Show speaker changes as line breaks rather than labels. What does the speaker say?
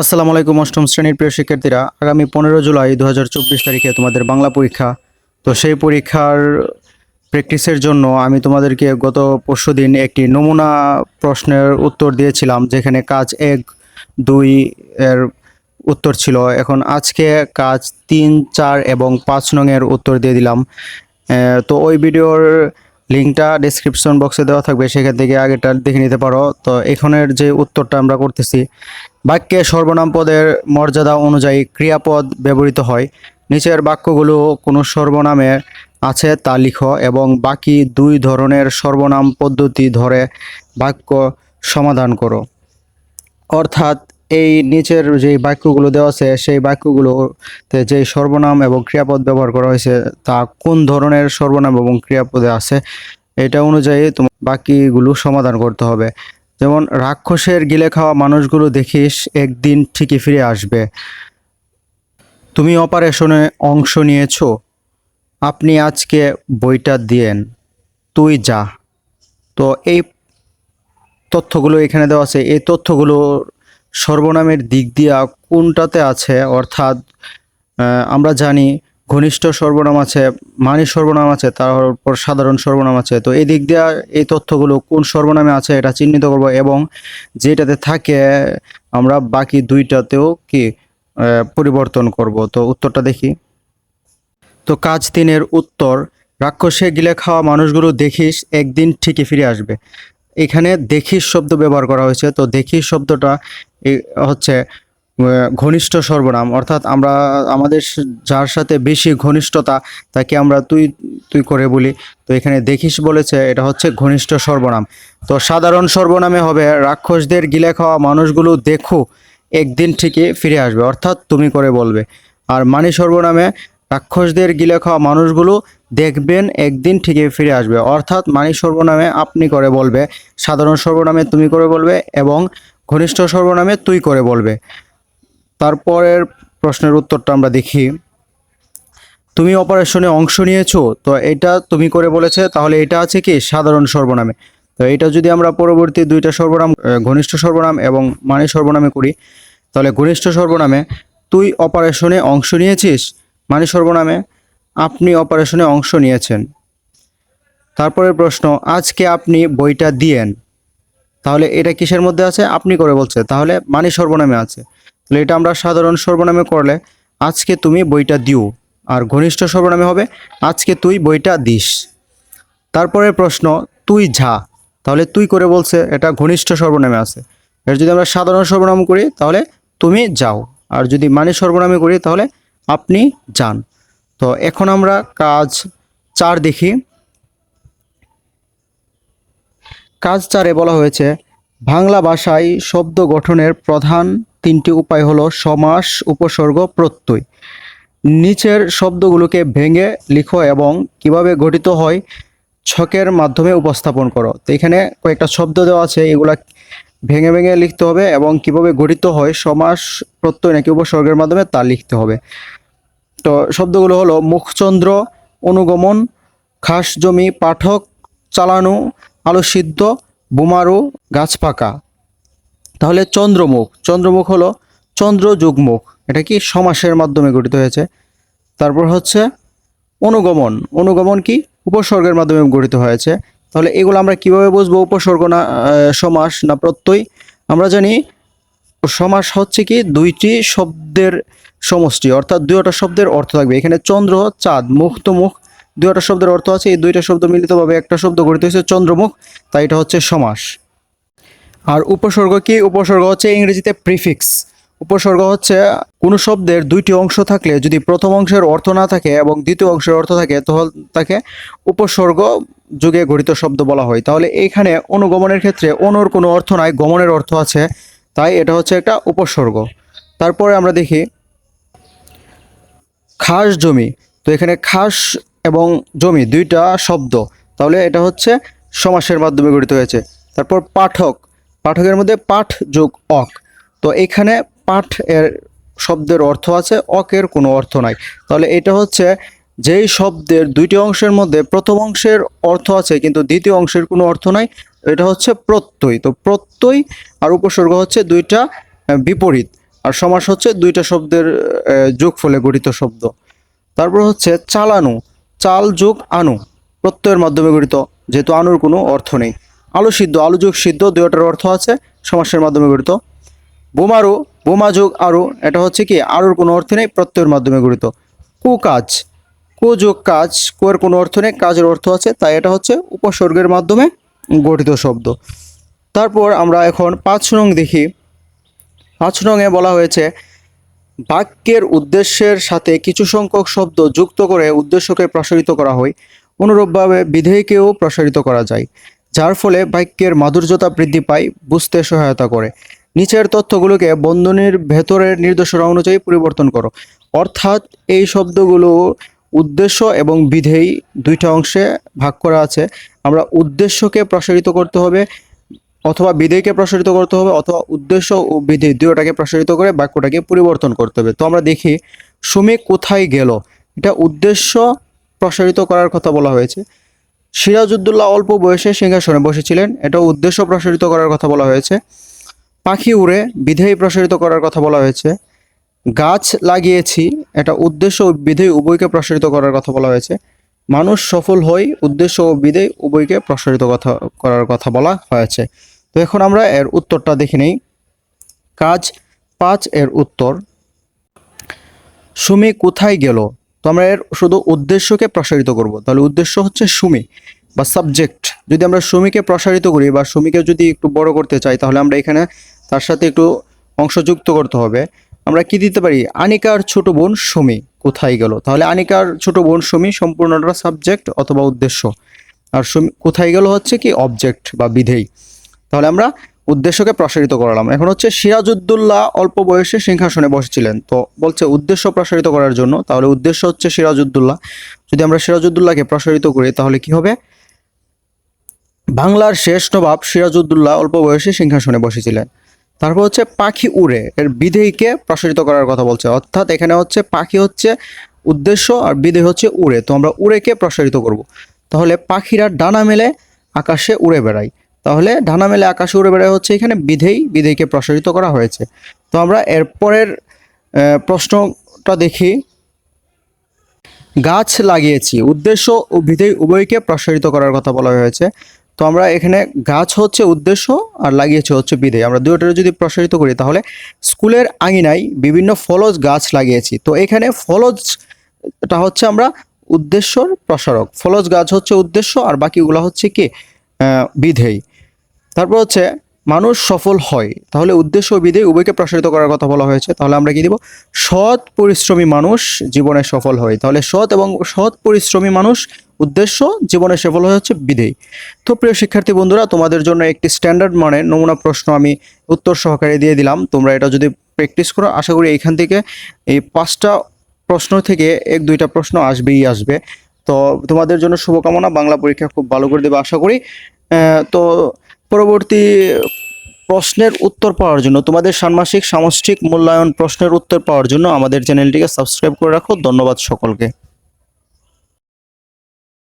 আসসালামু আলাইকুম, অষ্টম শ্রেণির প্রিয় শিক্ষার্থীরা। আগামী পনেরো জুলাই দু হাজার চব্বিশ তারিখে তোমাদের বাংলা পরীক্ষা। তো সেই পরীক্ষার প্র্যাকটিসের জন্য আমি তোমাদেরকে গত পরশু দিন একটি নমুনা প্রশ্নের উত্তর দিয়েছিলাম, যেখানে কাজ এক, দুই এর উত্তর ছিল। এখন আজকে কাজ তিন, চার এবং পাঁচ নংয়ের উত্তর দিয়ে দিলাম। তো ওই ভিডিওর লিঙ্কটা ডিসক্রিপশন বক্সে দেওয়া থাকবে, সেখান থেকে আগেটা দেখে নিতে পারো। তো এখানের যে উত্তরটা আমরা করতেছি বাক্যে সর্বনাম পদের মর্যাদা অনুযায়ী ক্রিয়াপদ ব্যবহৃত হয়। নিচের বাক্যগুলো কোনো সর্বনামে আছে তা লিখো এবং বাকি দুই ধরনের সর্বনাম পদ্ধতি ধরে বাক্য সমাধান করো। অর্থাৎ এই নিচের যে বাক্যগুলো দেওয়া আছে, সেই বাক্যগুলোতে যে সর্বনাম এবং ক্রিয়াপদ ব্যবহার করা হয়েছে, তা কোন ধরনের সর্বনাম এবং ক্রিয়াপদে আছে, এটা অনুযায়ী তোমার বাকিগুলো সমাধান করতে হবে। যেমন রাক্ষসের গিলে খাওয়া মানুষগুলো দেখিস একদিন ঠিকই ফিরে আসবে। তুমি অপারেশনে অংশ নিয়েছ। আপনি আজকে বইটা দিয়েন। তুই যা। তো এই তথ্যগুলো এখানে দেওয়া আছে। এই তথ্যগুলো সর্বনামের দিক দিয়া কোনটাতে আছে? অর্থাৎ আমরা জানি ঘনিষ্ঠ সর্বনাম আছে, মানি সর্বনাম আছে তারপর সাধারণ সর্বনাম আছে। তো এই দিক দিয়ে এই তথ্যগুলো কোন সর্বনামে আছে এটা চিহ্নিত করব এবং যেটাতে থাকে, আমরা বাকি দুইটাতেও কি পরিবর্তন করব। তো উত্তরটা দেখি। তো কাজ তিনের উত্তর, রাক্ষসে গিলে খাওয়া মানুষগুলো দেখিস, একদিন ঠিকই ফিরে আসবে। এখানে দেখিস শব্দ ব্যবহার করা হয়েছে, তো দেখিস শব্দটা হচ্ছে ঘনিষ্ঠ সর্বনাম। অর্থাৎ আমরা, আমাদের যার সাথে বেশি ঘনিষ্ঠতা, তাকে আমরা তুই তুই করে বলি। তো এখানে দেখিস বলেছে, এটা হচ্ছে ঘনিষ্ঠ সর্বনাম। তো সাধারণ সর্বনামে হবে, রাক্ষসদের গিলে খাওয়া মানুষগুলো দেখো, একদিন ঠিকই ফিরে আসবে, অর্থাৎ তুমি করে বলবে। আর মানি সর্বনামে, রাক্ষসদের গিলে খাওয়া মানুষগুলো দেখবেন, একদিন ঠিকই ফিরে আসবে। অর্থাৎ মানি সর্বনামে আপনি করে বলবে, সাধারণ সর্বনামে তুমি করে বলবে, এবং ঘনিষ্ঠ সর্বনামে তুই করে বলবে। তারপরের প্রশ্নের উত্তরটা আমরা দেখি। তুমি অপারেশনে অংশ নিয়েছো, তো এটা তুমি করে বলেছে, তাহলে এটা আছে কি সাধারণ সর্বনামে? তো এটা যদি আমরা পরবর্তী দুইটা সর্বনাম ঘনিষ্ঠ সর্বনাম এবং মানি সর্বনামে করি, তাহলে ঘনিষ্ঠ সর্বনামে, তুই অপারেশনে অংশ নিয়েছিস, মানি সর্বনামে, আপনি অপারেশনে অংশ নিয়েছেন। তারপরের প্রশ্ন, আজকে আপনি বইটা দিয়েন, তাহলে এটা কিসের মধ্যে আছে? আপনি করে বলছে, তাহলে মানি সর্বনামে আছে। তাহলে এটা আমরা সাধারণ সর্বনামে করলে, আজকে তুমি বইটা দিও, আর ঘনিষ্ঠ সর্বনামে হবে, আজকে তুই বইটা দিস। তারপরে প্রশ্ন, তুই ঝা তাহলে তুই করে বলছে, এটা ঘনিষ্ঠ সর্বনামে আছে। এর যদি আমরা সাধারণ সর্বনাম করি, তাহলে তুমি যাও। আর যদি মানি সর্বনামে করি, তাহলে আপনি যান। তো এখন আমরা কাজ চার দেখি। কাজ চারে বলা হয়েছে, বাংলা ভাষায় শব্দ গঠনের প্রধান তিনটি উপায় হলো সমাস, উপসর্গ, প্রত্যয়। নিচের শব্দগুলোকে ভেঙে লিখো এবং কীভাবে গঠিত হয় ছকের মাধ্যমে উপস্থাপন করো। তো এখানে কয়েকটা শব্দ দেওয়া আছে, এগুলা ভেঙে ভেঙে লিখতে হবে এবং কীভাবে গঠিত হয় সমাস, প্রত্যয় নাকি উপসর্গের মাধ্যমে তা লিখতে হবে। তো শব্দগুলো হলো মুখচন্দ্র, অনুগমন খাস জমি পাঠক, চালানো আলু সিদ্ধ বোমারু, গাছ পাকা। তাহলে চন্দ্রমুখ চন্দ্রমুখ হলো চন্দ্র যুগমুখ এটা কি সমাসের মাধ্যমে গঠিত হয়েছে? তারপর হচ্ছে অনুগমন। অনুগমন কি? উপসর্গের মাধ্যমে গঠিত হয়েছে। তাহলে এগুলো আমরা কীভাবে বুঝব? উপসর্গ না সমাস না প্রত্যয়? আমরা জানি সমাস হচ্ছে কি? দুইটি শব্দের সমষ্টি, অর্থাৎ দুইটা শব্দের অর্থ থাকবে। এখানে চন্দ্র, চাঁদ, মুখ তো মুখ। দুইটা শব্দের অর্থ আছে। এই দুইটা শব্দ মিলিতভাবে একটা শব্দ গঠিত হয়েছে চন্দ্রমুখ। তাই এটা হচ্ছে সমাস। আর উপসর্গ কি? উপসর্গ হচ্ছে ইংরেজিতে প্রিফিক্স। উপসর্গ হচ্ছে কোনো শব্দের দুইটি অংশ থাকলে যদি প্রথম অংশের অর্থ না থাকে এবং দ্বিতীয় অংশের অর্থ থাকে, তাহলে তাকে উপসর্গ যুগে গঠিত শব্দ বলা হয়। তাহলে এইখানে অনুগমনের ক্ষেত্রে অনুর কোনো অর্থ নাই, গমনের অর্থ আছে। তাই এটা হচ্ছে একটা উপসর্গ। তারপরে আমরা দেখি খাস জমি। তো এখানে খাস এবং জমি, দুইটা শব্দ। তাহলে এটা হচ্ছে সমাসের মাধ্যমে গঠিত হয়েছে। তারপর পাঠক। পাঠকের মধ্যে পাঠ যোগ অক। তো এখানে পাঠ এর শব্দের অর্থ আছে, অকের কোনো অর্থ নাই। তাহলে এটা হচ্ছে যেই শব্দের দুইটি অংশের মধ্যে প্রথম অংশের অর্থ আছে, কিন্তু দ্বিতীয় অংশের কোনো অর্থ নাই, এটা হচ্ছে প্রত্যয়। তো প্রত্যয় আর উপসর্গ হচ্ছে দুইটা বিপরীত। আর সমাস হচ্ছে দুইটা শব্দের যোগফলে গঠিত শব্দ। তারপর হচ্ছে চালানু। চাল যোগ আনু। প্রত্যয়ের মাধ্যমে গঠিত, যেহেতু আনুর কোনো অর্থ নেই। আলু সিদ্ধ আলু সিদ্ধ, দুইটার অর্থ আছে সমাসের মাধ্যমে গঠিত। বোমারু বোমা যোগ আরু, এটা হচ্ছে কি, আরুর কোনো অর্থ নেই, প্রত্যয়ের মাধ্যমে গঠিত। কু কাজ, কু যোগ কাজ, কুয়ের কোনো অর্থ নেই, কাজের অর্থ আছে, তাই এটা হচ্ছে উপসর্গের মাধ্যমে গঠিত শব্দ। তারপর আমরা এখন পাঁচ নং দেখি। পাঁচ নংয়ে বলা হয়েছে, বাক্যের উদ্দেশ্যের সাথে কিছু সংখ্যক শব্দ যুক্ত করে উদ্দেশ্যকে প্রসারিত করা হয়। অনুরূপভাবে বিধেয়কেও প্রসারিত করা যায়। যার ফলে বাক্যের মাধুর্যতা বৃদ্ধি পায়, বুঝতে সহায়তা করে। নিচের তথ্যগুলোকে বন্ধনীর ভেতরের নির্দেশনা অনুযায়ী পরিবর্তন করো। অর্থাৎ এই শব্দগুলো উদ্দেশ্য এবং বিধেয় দুইটা অংশে ভাগ করা আছে। আমরা উদ্দেশ্যকে প্রসারিত করতে হবে অথবা বিধেয়কে প্রসারিত করতে হবে অথবা উদ্দেশ্য ও বিধেয় দুটোটাকে প্রসারিত করে বাক্যটাকে পরিবর্তন করতে হবে। তো আমরা দেখি, সুমি কোথায় গেল? এটা উদ্দেশ্য প্রসারিত করার কথা বলা হয়েছে। সিরাজউদ্দৌলা অল্প বয়সে সিংহাসনে বসেছিলেন। এটা উদ্দেশ্য প্রসারিত করার কথা বলা হয়েছে। পাখি উড়ে বিধেয় প্রসারিত করার কথা বলা হয়েছে। গাছ লাগিয়েছি, এটা উদ্দেশ্য ও বিধেয় উভয়কে প্রসারিত করার কথা বলা হয়েছে। মানুষ সফল হয় উদ্দেশ্য ও বিধেয় উভয়কে প্রসারিত কথা, করার কথা বলা হয়েছে। তো এখন আমরা এর উত্তরটা দেখে নেই। কাজ পাঁচ এর উত্তর। সুমি কোথায় গেল? তো আমরা এর শুধু উদ্দেশ্যকে প্রসারিত করব। তাহলে উদ্দেশ্য হচ্ছে সুমি বা সাবজেক্ট যদি আমরা সুমিকে প্রসারিত করি বা সুমিকে যদি একটু বড় করতে চাই, তাহলে আমরা এখানে তার সাথে একটু অংশ যুক্ত করতে হবে। আমরা কি দিতে পারি? আনিকার ছোট বোন সুমি কোথায় গেল? তাহলে আনিকার ছোট বোন সুমি সম্পূর্ণটা সাবজেক্ট অথবা উদ্দেশ্য। আর সুমি কোথায় গেল হচ্ছে কি অবজেক্ট বা বিধেয়। তাহলে আমরা উদ্দেশ্যকে প্রসারিত করালাম। এখন হচ্ছে সিরাজউদ্দৌলা অল্প বয়সে সিংহাসনে বসেছিলেন। তো বলছে উদ্দেশ্য প্রসারিত করার জন্য, তাহলে উদ্দেশ্য হচ্ছে সিরাজউদ্দৌলা। যদি আমরা সিরাজউদ্দৌলাকে প্রসারিত করি, তাহলে কি হবে? বাংলার শেষ নবাব সিরাজউদ্দৌলা অল্প বয়সে সিংহাসনে বসেছিলেন। তারপর হচ্ছে পাখি উড়ে, এর বিধেয়কে প্রসারিত করার কথা বলছে। অর্থাৎ এখানে হচ্ছে পাখি হচ্ছে উদ্দেশ্য আর বিধেয় হচ্ছে উড়ে। তো আমরা উড়েকে প্রসারিত করব। তাহলে পাখিরা ডানা মেলে, আকাশে উড়ে বেড়ায়। তাহলে ডানা মেলে আকাশে উড়ে বেড়ায় হচ্ছে এখানে বিধেয় বিধেয়কে প্রসারিত করা হয়েছে। তো আমরা এরপরের প্রশ্নটা দেখি। গাছ লাগিয়েছি, উদ্দেশ্য ও বিধেয় উভয়কে প্রসারিত করার কথা বলা হয়েছে। তো আমরা এখানে গাছ হচ্ছে উদ্দেশ্য আর লাগিয়েছে হচ্ছে বিধেয় আমরা দুটোটা যদি প্রসারিত করি, তাহলে স্কুলের আঙিনায় বিভিন্ন ফলজ গাছ লাগিয়েছি। তো এখানে ফলজটা হচ্ছে আমরা উদ্দেশ্যর প্রসারক। ফলজ গাছ হচ্ছে উদ্দেশ্য আর বাকিগুলো হচ্ছে কি? বিধেয় তারপর হচ্ছে, মানুষ সফল হয়। তাহলে উদ্দেশ্য ও বিধেয় উভয়কে প্রসারিত করার কথা বলা হয়েছে। তাহলে আমরা কি দিব? সৎ পরিশ্রমী মানুষ জীবনে সফল হয়। তাহলে সৎ এবং সৎ পরিশ্রমী মানুষ উদ্দেশ্য জীবনে সফল হয় হচ্ছে বিধেয় তো প্রিয় শিক্ষার্থী বন্ধুরা, তোমাদের জন্য একটি স্ট্যান্ডার্ড মানে নমুনা প্রশ্ন আমি উত্তর সহকারে দিয়ে দিলাম। তোমরা এটা যদি প্র্যাকটিস করো, আশা করি এইখান থেকে এই পাঁচটা প্রশ্ন থেকে এক, দুইটা প্রশ্ন আসবেই আসবে। তো তোমাদের জন্য শুভকামনা। বাংলা পরীক্ষা খুব ভালো করে দেবে, আশা করি। তো পরবর্তী প্রশ্নের উত্তর পাওয়ার জন্য, তোমাদের ষান্মাসিক সামষ্টিক মূল্যায়ন প্রশ্নের উত্তর পাওয়ার জন্য আমাদের চ্যানেলটিকে সাবস্ক্রাইব করে রাখো। ধন্যবাদ সকলকে।